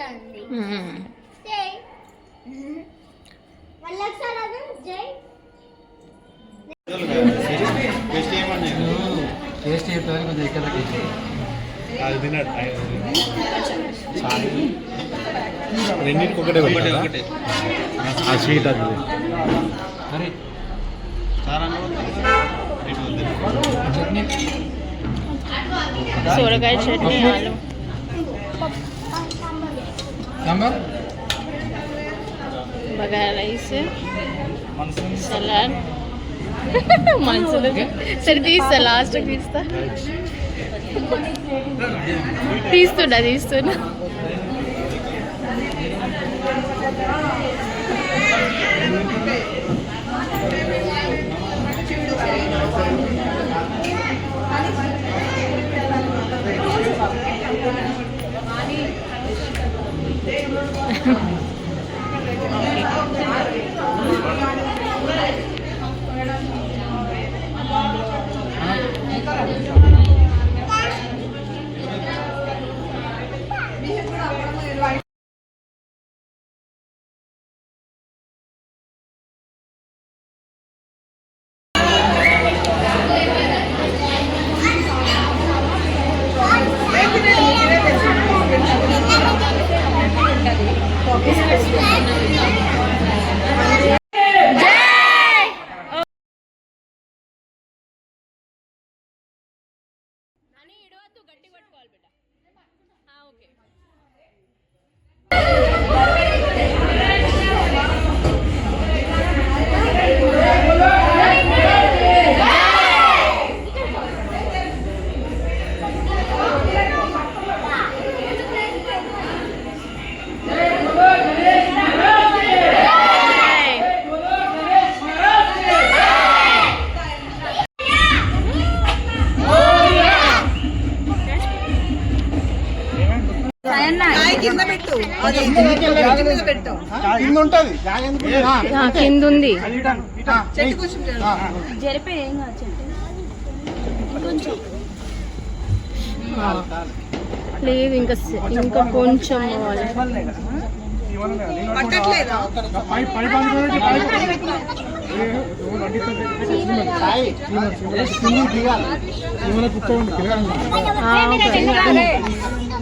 జై మళ్ళీ ఒకసారి జై. టేస్ట్ కొంచెం ఇక్కడ అది తిన్నాడు రెండింటికి ఒకటే ఒకటే ఒకటే ఆ స్వీట్ అది అరే సోరకాయ చట్నీ ఆలు. సాంబార్ బగారా రైస్ సలాడ్ మనసులో సరే తీస్తా లాస్ట్ తీస్తా తీస్తున్నా తీస్తున్నా Thank you. వద్దు గట్టి పట్టుకోవాలి బిడ్డ ఓకే కింద ఉంది జరిపే ఏం కాదు లేదు ఇంకా ఇంకా కొంచెం పోవాలి.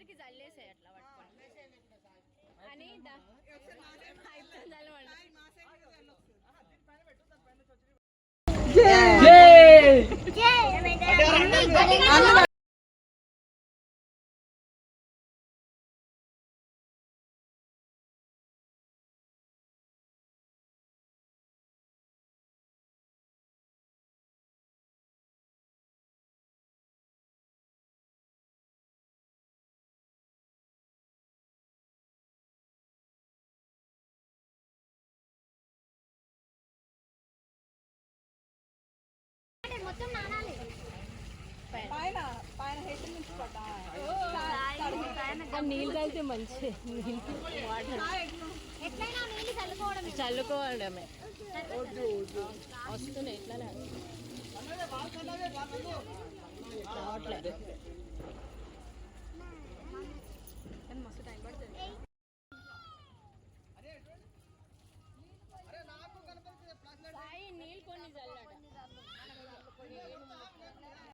అందరికి చల్లేసాయి అట్లా పట్టుకొని అని దా- అయిపోయింది అలవాటు. జై మొత్తం నానాలి ఆ నీళ్ళు తాగితే మంచి వాటర్ ఎట్లయినా నీళ్ళు చల్లుకోవడం చల్లుకోవడమే వస్తున్నాయి ఎట్లా రావట్లేదు సాయి నీళ్ళు కొన్ని ಏನು